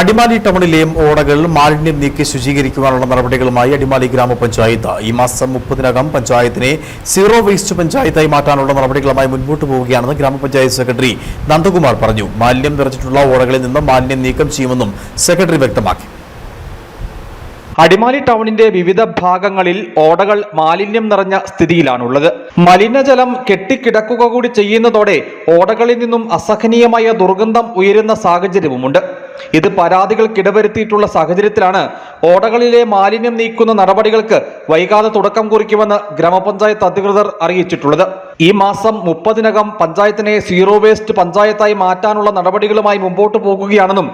അടിമാലി ടൗണിലെയും ഓടകൾ മാലിന്യം നീക്കി ശുചീകരിക്കുവാനുള്ള നടപടികളുമായി അടിമാലി ഗ്രാമപഞ്ചായത്ത്. ഈ മാസം മുപ്പതിനകം പഞ്ചായത്തിനെ സീറോ വേസ്റ്റ് പഞ്ചായത്തായി മാറ്റാനുള്ള നടപടികളുമായി മുൻപോട്ട് പോവുകയാണെന്ന് ഗ്രാമപഞ്ചായത്ത് സെക്രട്ടറി നന്ദകുമാർ പറഞ്ഞു. മാലിന്യം നിറച്ചിട്ടുള്ള ഓടകളിൽ നിന്ന് മാലിന്യം നീക്കം ചെയ്യുമെന്നും സെക്രട്ടറി വ്യക്തമാക്കി. അടിമാലി ടൗണിന്റെ വിവിധ ഭാഗങ്ങളിൽ ഓടകൾ മാലിന്യം നിറഞ്ഞ സ്ഥിതിയിലാണുള്ളത്. മലിനജലം കെട്ടിക്കിടക്കുക കൂടി ചെയ്യുന്നതോടെ ഓടകളിൽ നിന്നും അസഹനീയമായ ദുർഗന്ധം ഉയരുന്ന സാഹചര്യവുമുണ്ട്. ഇത് പരാതികൾക്കിടവരുത്തിയിട്ടുള്ള സാഹചര്യത്തിലാണ് ഓടകളിലെ മാലിന്യം നീക്കുന്ന നടപടികൾക്ക് വൈകാതെ തുടക്കം കുറിക്കുമെന്ന് ഗ്രാമപഞ്ചായത്ത് അധികൃതർ അറിയിച്ചിട്ടുള്ളത്. ഈ മാസം മുപ്പതിനകം പഞ്ചായത്തിനെ സീറോ വേസ്റ്റ് പഞ്ചായത്തായി മാറ്റാനുള്ള നടപടികളുമായി മുമ്പോട്ട് പോകുകയാണെന്നും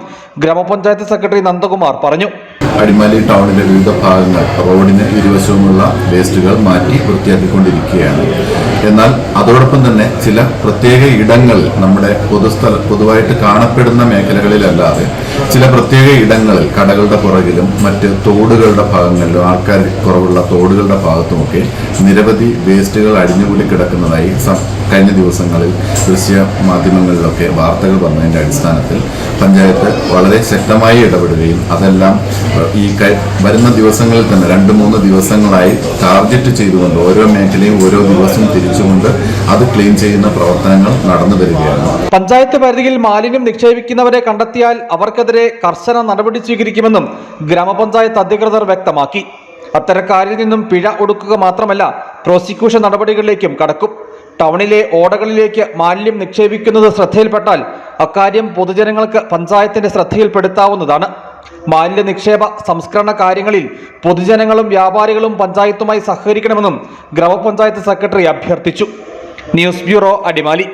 ഗ്രാമപഞ്ചായത്ത് സെക്രട്ടറി നന്ദകുമാർ പറഞ്ഞു. അടിമാലി ടൗണിലെ വിവിധ ഭാഗങ്ങൾ റോഡിന് ഇരുവശവുമുള്ള വേസ്റ്റുകൾ മാറ്റി വൃത്തിയാക്കിക്കൊണ്ടിരിക്കുകയാണ്. എന്നാൽ അതോടൊപ്പം തന്നെ ചില പ്രത്യേക ഇടങ്ങളിൽ നമ്മുടെ പൊതുസ്ഥല പൊതുവായിട്ട് കാണപ്പെടുന്ന മേഖലകളിലല്ലാതെ ചില പ്രത്യേക ഇടങ്ങളിൽ കടകളുടെ പുറകിലും മറ്റ് തോടുകളുടെ ഭാഗങ്ങളിലും ആൾക്കാർ കുറവുള്ള തോടുകളുടെ ഭാഗത്തുമൊക്കെ നിരവധി വേസ്റ്റുകൾ അടിഞ്ഞുകൂടി കിടക്കുന്നതായി കഴിഞ്ഞ ദിവസങ്ങളിൽ ദൃശ്യ മാധ്യമങ്ങളിലൊക്കെ വാർത്തകൾ വന്നതിന്റെ അടിസ്ഥാനത്തിൽ പഞ്ചായത്ത് വളരെ ശക്തമായി ഇടപെടുകയും അതെല്ലാം ഈ വരുന്ന ദിവസങ്ങളിൽ തന്നെ രണ്ട് മൂന്ന് ദിവസങ്ങളായി ടാർഗറ്റ് ചെയ്തുകൊണ്ട് ഓരോ മേഖലയും ഓരോ ദിവസവും തിരിച്ചുകൊണ്ട് അത് ക്ലീൻ ചെയ്യുന്ന പ്രവർത്തനങ്ങൾ നടന്നു വരികയാണ്. പഞ്ചായത്ത് പരിധിയിൽ മാലിന്യം നിക്ഷേപിക്കുന്നവരെ കണ്ടെത്തിയാൽ അവർക്കെതിരെ കർശന നടപടി സ്വീകരിക്കുമെന്നും ഗ്രാമപഞ്ചായത്ത് അധികൃതർ വ്യക്തമാക്കി. അത്തരക്കാരിൽ നിന്നും പിഴ ഒടുക്കുക മാത്രമല്ല പ്രോസിക്യൂഷൻ നടപടികളിലേക്കും കടക്കും. ടൗണിലെ ഓടകളിലേക്ക് മാലിന്യം നിക്ഷേപിക്കുന്നത് ശ്രദ്ധയിൽപ്പെട്ടാൽ അക്കാര്യം പൊതുജനങ്ങൾക്ക് പഞ്ചായത്തിന്റെ ശ്രദ്ധയിൽപ്പെടുത്താവുന്നതാണ്. മാലിന്യ നിക്ഷേപ സംസ്കരണ കാര്യങ്ങളിൽ പൊതുജനങ്ങളും വ്യാപാരികളും പഞ്ചായത്തുമായി സഹകരിക്കണമെന്നും ഗ്രാമപഞ്ചായത്ത് സെക്രട്ടറി അഭ്യർത്ഥിച്ചു. News bureau Adimali.